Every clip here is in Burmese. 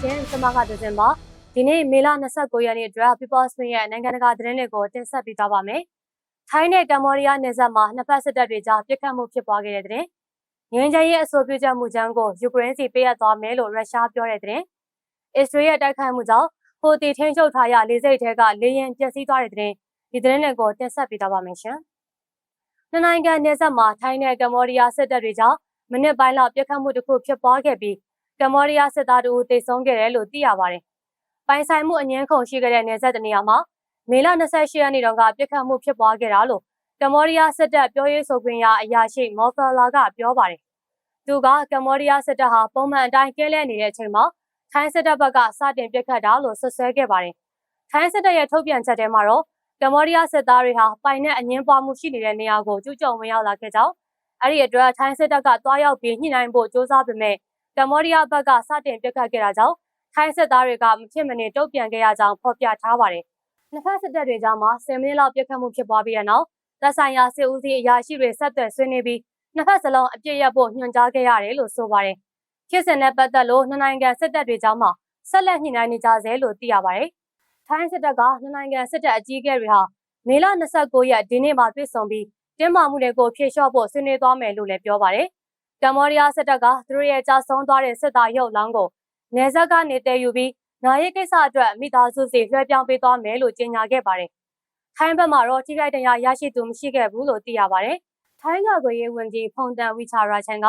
ရှင်စမကဒဇင်ပါဒီနေ့မေလ29ရက်နေ့အတွက် People Spring ရဲ့နိုင်ငံတကာသတင်းတွေကိုတင်ဆက်ပေးသွားပါမယ်။ထိုင်းနဲ့ကမ္ဘောဒီးယားနယ်စပ်မှာနှစ်ဖက်စစ်တပ်တွေကြားပြစ်ခတ်မှုဖြစ်ပွားခဲ့တဲ့တဲ့ငင်းချင်ရဲ့အဆိုပြုချက်မှုချမ်းကိုယူကရိန်းစီပေးအပ်သွားမယ်လို့ရုရှားပြောတဲ့တဲ့အစ္စရေးရဲ့တိုက်ခိုက်မှုကြောင့်ဟိုတီထင်းချုပ်ထားရလေးစိတ်ထဲကလေရင်ပျက်စီးသွားတဲ့တဲ့ဒီသတင်းတွေကိုတင်ဆက်ပေးသွားပါမယ်ရှင်။နှစ်နိုင်ငံနယ်စပ်မှာထိုင်းနဲ့ကမ္ဘောဒီးယားစစ်တပ်တွေကြားမိနစ်ပိုင်းလောက်ပြစ်ခတ်မှုတစ်ခုဖြစ်ပွားခဲ့ပြီး ကမ္ဘောဒီးယားစစ်သားတို့တိတ်ဆုံးခဲ့တယ်လို့သိရပါတယ်။ပိုင်ဆိုင်မှုအငင်းခုန်ရှိခဲ့တဲ့နေဆက်တနေရာမှာမေလ28ရက်နေ့တုန်းကပြစ်ခတ်မှုဖြစ်ပွားခဲ့တာလို့ကမ္ဘောဒီးယားစစ်တပ်ပြောရေးဆိုခွင့်ရအရာရှိမော်ဖလာကပြောပါတယ်။သူကကမ္ဘောဒီးယားစစ်တပ်ဟာပုံမှန်အတိုင်းကဲလဲနေတဲ့အချိန်မှာထိုင်းစစ်တပ်ဘက်ကစတင်ပြစ်ခတ်တာလို့ဆွဆွဲခဲ့ပါတယ်။ထိုင်းစစ်တပ်ရဲ့ထုတ်ပြန်ချက်ထဲမှာတော့ကမ္ဘောဒီးယားစစ်သားတွေဟာပိုင်နဲ့အငင်းပွားမှုရှိနေတဲ့နေရာကိုကျူးကျော်ဝင်ရောက်လာခဲ့ကြောင်းအဲ့ဒီအတွက်ထိုင်းစစ်တပ်ကတွားရောက်ပြီးညှိနှိုင်းဖို့စ조사ပေမဲ့ ကမ္ဘောဒီးယားဘက်ကစတင်ပြစ်ခတ်ခဲ့တာကြောင့်ထိုင်းစစ်သားတွေကမဖြစ်မနေတုံ့ပြန်ခဲ့ရကြောင်းဖော်ပြထားပါတယ်။နှစ်ဖက်စစ်တပ်တွေကြားမှာ10မိနစ်လောက်ပြစ်ခတ်မှုဖြစ်ပွားပြီးတဲ့နောက်သက်ဆိုင်ရာစစ်ဦးစီးအရာရှိတွေဆက်သွယ်ဆွေးနွေးပြီးနှစ်ဖက်စလုံးအပြစ်ရဖို့ညွှန်ကြားခဲ့ရတယ်လို့ဆိုပါတယ်။ဖြစ်စဉ်နဲ့ပတ်သက်လို့နှစ်နိုင်ငံစစ်တပ်တွေကြားမှာဆက်လက်ညှိနှိုင်းနေကြဆဲလို့သိရပါတယ်။ထိုင်းစစ်တပ်ကနှစ်နိုင်ငံစစ်တပ်အကြီးအကဲတွေဟာမေလ29ရက်ဒီနေ့မှာတွေ့ဆုံပြီးတင်းမာမှုတွေကိုဖြေလျှော့ဖို့ဆွေးနွေးသွားမယ်လို့လည်းပြောပါတယ်။ ကမ္ဘောဒီးယားစစ်တပ်ကသူတို့ရဲ့ကြာဆုံးသွားတဲ့စစ်သားရုပ်လောင်းကိုနေဆက်ကနေတည်ယူပြီးနာရီကိစ္စအတွက်မိသားစုစီလွှဲပြောင်းပေးသွားမယ်လို့ကြေညာခဲ့ပါတယ်။ထိုင်းဘက်မှာတော့ထိခိုက်ဒဏ်ရာရရှိသူမရှိခဲ့ဘူးလို့သိရပါတယ်။ထိုင်းကကိုရေးဝန်ကြီးဖုန်တန်ဝီချာရာချန်က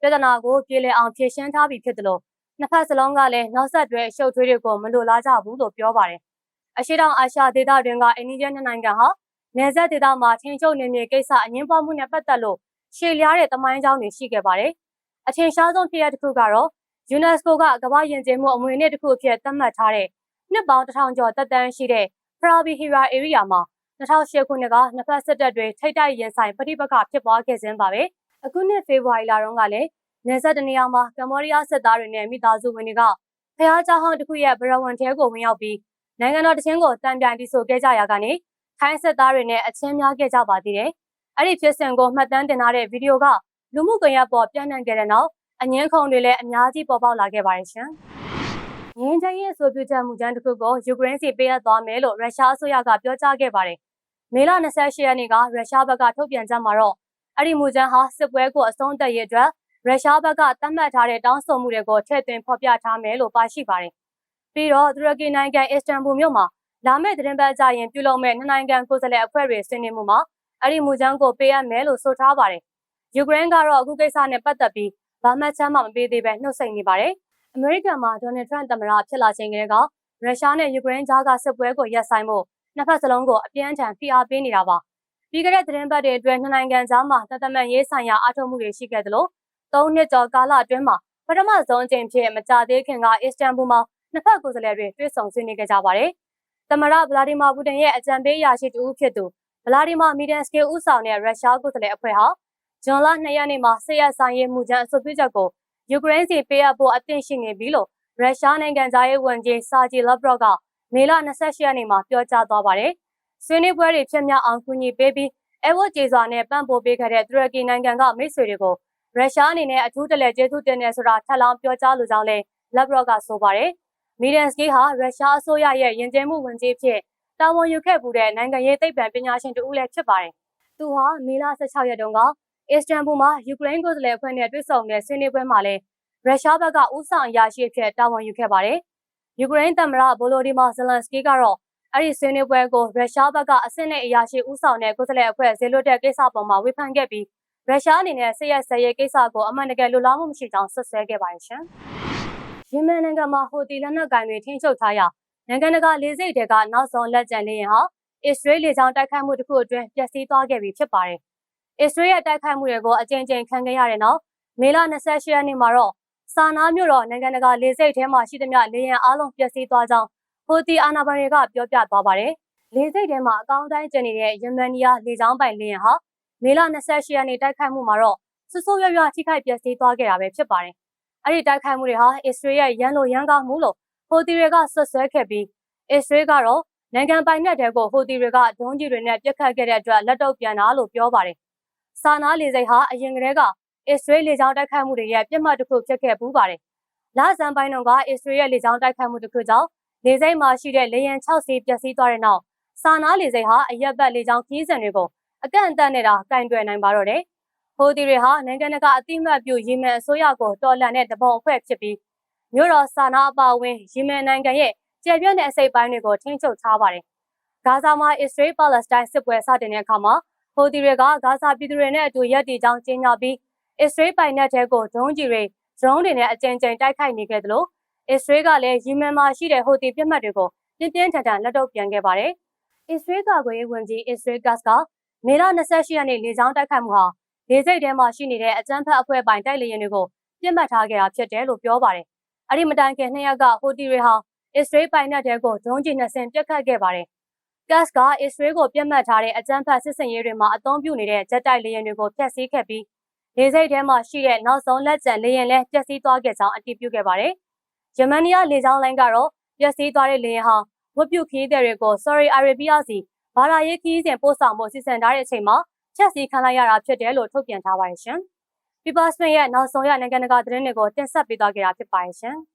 ပြဿနာကိုပြေလည်အောင်ဖြေရှင်းထားပြီးဖြစ်တယ်လို့နှစ်ဖက်စလုံးကလည်းနောက်ဆက်တွဲအရှုပ်ထွေးတွေကိုမလိုလားကြဘူးလို့ပြောပါတယ်။အရှိတောင်အာရှဒေသတွင်ကအိန္ဒိယနိုင်ငံဟာနယ်စပ်ဒေသမှာထင်းချုပ်နေမြေကိစ္စအငင်းပွားမှုနဲ့ပတ်သက်လို့ ရှေ့လျားတဲ့တမိုင်းကြောင်းတွေရှိခဲ့ပါတယ်။အထင်ရှားဆုံးဖြစ်ရတစ်ခုကတော့ UNESCO ကကမ္ဘာယဉ်ကျေးမှုအမွေအနှစ်တစ်ခုအဖြစ်သတ်မှတ်ထားတဲ့နှစ်ပေါင်းတစ်ထောင်ကျော်သက်တမ်းရှိတဲ့ Krabi Hira Area မှာ2008ခုနှစ်ကနှစ်ဖက်စစ်တပ်တွေထိတ်တိုက်ရင်ဆိုင်ပဋိပက္ခဖြစ်ပွားခဲ့ခြင်းပါပဲ။အခုနှစ်ဖေဖော်ဝါရီလတုန်းကလည်းနေဆက်တနေရာမှာကမ္ဘောဒီးယားစစ်သားတွေနဲ့မိသားစုဝင်တွေကဖះเจ้าဟောင်းတစ်ခုရဲ့ဗရဝန်ထဲကိုဝင်ရောက်ပြီးနိုင်ငံတော်တချင်းကိုတံပြိုင်တီဆိုခဲ့ကြရာကနေထိုင်းစစ်သားတွေနဲ့အချင်းများခဲ့ကြပါသေးတယ်။ အဲ့ဒီဖြစ်စဉ်ကိုမှတ်တမ်းတင်ထားတဲ့ဗီဒီယိုကလူမှုကွန်ရက်ပေါ်ပြန့်နှံ့ခဲ့တဲ့နောက်အငင်းခုံတွေလည်းအများကြီးပေါ်ပေါက်လာခဲ့ပါတယ်ရှင်။ငင်းချင်ရဲ့အဆိုပြုချက်မူကြမ်းတစ်ခုကိုယူကရိန်းစီပေးအပ်သွားမယ်လို့ရုရှားအစိုးရကပြောကြားခဲ့ပါတယ်။မေလ28ရက်နေ့ကရုရှားဘက်ကထုတ်ပြန်ချက်မှာတော့အဲ့ဒီမူကြမ်းဟာစစ်ပွဲကိုအဆုံးသတ်ရေးအတွက်ရုရှားဘက်ကသတ်မှတ်ထားတဲ့တောင်းဆိုမှုတွေကိုထည့်သွင်းဖော်ပြထားမယ်လို့ပါရှိပါတယ်။ပြီးတော့တူရကီနိုင်ငံအစ္စတန်ဘူမြို့မှာလာမယ့်သတင်းပတ်ကြရင်ပြုလုပ်မဲ့နှစ်နိုင်ငံကိုယ်စားလှယ်အဖွဲ့တွေဆွေးနွေးမှုမှာ အဲ့ဒီမူကြမ်းကိုပေးအပ်မယ်လို့ဆိုထားပါတယ်။ယူကရိန်းကတော့အခုကိစ္စနဲ့ပတ်သက်ပြီးဘာမှချမ်းမှမပေးသေးပဲနှုတ်ဆက်နေပါတယ်။အမေရိကန်မှာဒေါ်နယ်ထရန့်သမ္မတဖြစ်လာချိန်ကလေးကရုရှားနဲ့ယူကရိန်းကြားကစစ်ပွဲကိုရပ်ဆိုင်ဖို့နှစ်ဖက်စလုံးကိုအပြင်းအထန်ဖိအားပေးနေတာပါ။ပြီးခဲ့တဲ့သတင်းပတ်တွေအတွင်းနှစ်နိုင်ငံကြားမှာတသမန်ရေးဆိုင်ရာအထောက်မှုတွေရှိခဲ့သလို၃နှစ်ကျော်ကာလအတွင်းမှာပထမဆုံးအကြိမ်ဖြစ်မကြသေးခင်ကအစ္စတန်ဘူမှာနှစ်ဖက်ကိုယ်စားလှယ်တွေတွေ့ဆုံဆွေးနွေးခဲ့ကြပါတယ်။သမ္မတဗလာဒီမာပူတင်ရဲ့အကြံပေးအရာရှိတူဖြစ်သူ ဗလာဒီမာမီဒန်စကေဦးဆောင်တဲ့ရုရှားကိုယ်စားလှယ်အဖွဲ့ဟာဇွန်လ2ရက်နေ့မှာဆေးရဆိုင်ရေးမှုချမ်းအဆိုပြုချက်ကိုယူကရိန်းစီပေးအပ်ဖို့အသင့်ရှိနေပြီလို့ရုရှားနိုင်ငံသားရေးဝန်ကြီးစာဂျီလက်ဘရော့ကမေလ28ရက်နေ့မှာပြောကြားသွားပါတယ်။ဆွေးနွေးပွဲတွေဖြစ်မြောက်အောင်ကူညီပေးပြီးအဲဝတ်ကျေစွာနဲ့ပံ့ပိုးပေးခဲ့တဲ့တူရကီနိုင်ငံကမိတ်ဆွေတွေကိုရုရှားအနေနဲ့အထူးတလဲကျေးဇူးတင်နေဆိုတာထပ်လောင်းပြောကြားလိုကြောင်းလည်းလက်ဘရော့ကဆိုပါတယ်။မီဒန်စကီဟာရုရှားအစိုးရရဲ့ယဉ်ကျေးမှုဝန်ကြီးဖြစ် တာဝန်ယူခဲ့မှုတဲ့နိုင်ငံရေးသိပ္ပံပညာရှင်တူဦးလည်းဖြစ်ပါတယ်။သူဟာမေလ16ရက်တုန်းကအစ္စတန်ဘူမှာယူကရိန်းကိုယ်စားလှယ်အဖွဲ့နဲ့တွေ့ဆုံတဲ့ဆွေးနွေးပွဲမှာလည်းရုရှားဘက်ကဥဆောင်အရာရှိအဖြစ်တာဝန်ယူခဲ့ပါတယ်။ယူကရိန်းသမ္မတဗိုလိုဒီမာဇလန်စကီကတော့အဲ့ဒီဆွေးနွေးပွဲကိုရုရှားဘက်ကအဆင့်နဲ့အရာရှိဥဆောင်တဲ့ကိုယ်စားလှယ်အဖွဲ့ဇေလွတ်တဲ့ကိစ္စပေါ်မှာဝေဖန်ခဲ့ပြီးရုရှားအနေနဲ့စစ်ရဲဆဲရဲကိစ္စကိုအမှန်တကယ်လိုလားမှုမရှိကြောင်းဆွဆွဲခဲ့ပါတယ်ရှင်။ယီမန်နိုင်ငံမှာဟိုတီလက်နက်ကင်တွေထိန်းချုပ်ထားရာ နိုင်ငံတကာလေဆိပ်တွေကနောက်ဆုံးလက်ကျန်နေရင်ဟာအစ္စရေးလေကြောင်းတိုက်ခိုက်မှုတစ်ခုအတွင်းပျက်စီးသွားခဲ့ပြီဖြစ်ပါတယ်။အစ္စရေးရဲ့တိုက်ခိုက်မှုတွေကိုအကြိမ်ကြိမ်ခံခဲ့ရတဲ့နောက်မေလ28ရက်နေ့မှာတော့စာနာမြို့တော်နိုင်ငံတကာလေဆိပ်ထဲမှာရှိသမျှလေယာဉ်အလုံးပျက်စီးသွားကြောင်းဟိုတီအာနာဘန်တွေကပြောပြသွားပါတယ်။လေဆိပ်ထဲမှာအကောင်းတိုင်းကျန်နေတဲ့ယမန်နီယာလေကြောင်းပိုင်လေယာဉ်ဟာမေလ28ရက်နေ့တိုက်ခိုက်မှုမှာတော့ဆဆရွရွထိခိုက်ပျက်စီးသွားခဲ့တာပဲဖြစ်ပါတယ်။အဲ့ဒီတိုက်ခိုက်မှုတွေဟာအစ္စရေးရဲ့ရန်လိုရန်ကောင်းမှုလို့ ဟိုတီတွေကဆွဆွဲခဲ့ပြီးအစ္စရေးကတော့နိုင်ငံပိုင်နက်တွေကိုဟိုတီတွေကဒုံးကြီးတွေနဲ့ပြစ်ခတ်ခဲ့တဲ့အတွက်လက်တော့ပြန်တာလို့ပြောပါတယ်စာနာလေစိတ်ဟာအရင်ကတည်းကအစ္စရေးလေကြောင်းတိုက်ခိုက်မှုတွေရဲ့ပြစ်မှတ်တစ်ခုဖြစ်ခဲ့ပူးပါတယ်လဆန်ပိုင်းတော့ကအစ္စရေးရဲ့လေကြောင်းတိုက်ခိုက်မှုတစ်ခုကြောင့်လေစိတ်မှာရှိတဲ့လေယာဉ်6စီးပျက်စီးသွားတဲ့နောက်စာနာလေစိတ်ဟာအရက်ဘတ်လေကြောင်းခီးစဉ်တွေကိုအကန့်အသတ်နဲ့တာကင်တွယ်နိုင်ပါတော့တယ်။ဟိုဒီတွေဟာနိုင်ငံတကာအသိမှတ်ပြုယီမန်အစိုးရကိုတော်လှန်တဲ့တပုံအဖွဲ့ဖြစ်ပြီး မြို့တော်ဆာနာအပါအဝင်ယီမန်နိုင်ငံရဲ့ကျယ်ပြန့်တဲ့အစိပ်ပိုင်းတွေကိုထိန်းချုပ်ထားပါတယ်။ဂါဇာမှာအစ္စရေးပါလက်စတိုင်းစစ်ပွဲစတင်တဲ့အခါမှာဟိုဒီတွေကဂါဇာပြည်သူတွေနဲ့အတူရပ်တည်ကြောင်းကြေညာပြီးအစ္စရေးပိုင်နက်တဲကိုဒုံးကျည်တွေဒရုန်းတွေနဲ့အကြိမ်ကြိမ်တိုက်ခိုက်နေခဲ့သလိုအစ္စရေးကလည်းယီမန်မှာရှိတဲ့ဟိုတီပြစ်မှတ်တွေကိုပြင်းပြင်းထန်ထန်လက်တော့ပြန်ခဲ့ပါတယ်။အစ္စရေးကာကွယ်ရေးဝန်ကြီးအစ္စရေးဂတ်ကမေလ28ရက်နေ့လေကြောင်းတိုက်ခိုက်မှုဟာလေစိတ်ထဲမှာရှိနေတဲ့အကြမ်းဖက်အဖွဲ့ပိုင်တိုက်လေယာဉ်တွေကိုပြစ်မှတ်ထားခဲ့တာဖြစ်တယ်လို့ပြောပါတယ်။ အဲ့ဒီမတိုင်ခင်နှစ်ရက်ကဟိုတီတွေဟာအစ္စရေးပိုင်နက်တဲကိုဒရုန်းကျည်နှစ်စင်ပြစ်ခတ်ခဲ့ပါတယ်။ဂတ်ကအစ္စရေးကိုပြစ်မှတ်ထားတဲ့အကြမ်းဖက်စစ်စင်ရေးတွေမှာအသုံးပြုနေတဲ့ဂျက်တိုက်လေယာဉ်တွေကိုဖျက်ဆီးခဲ့ပြီးလေစိတ်ထဲမှာရှိတဲ့နောက်ဆုံးလက်ကျန်လေယာဉ်လည်းပျက်စီးသွားခဲ့ကြောင်းအတည်ပြုခဲ့ပါတယ်။ဂျမနီးယားလေကြောင်းလိုင်းကတော့ပျက်စီးသွားတဲ့လေယာဉ်ဟာဝတ်ပြုခီးတဲ့တွေကို Sorry Arabia စီဘာသာရေးခီးစဉ်ပို့ဆောင်မှုစီစဉ်ထားတဲ့အချိန်မှာချက်စီခံလိုက်ရတာဖြစ်တယ်လို့ထုတ်ပြန်ထားပါတယ်ရှင်။ People Spin ရဲ့နောက်ဆုံးရနိုင်ငံတကာသတင်းတွေကိုတင်ဆက်ပေးသွားကြတာဖြစ်ပါတယ်ရှင်။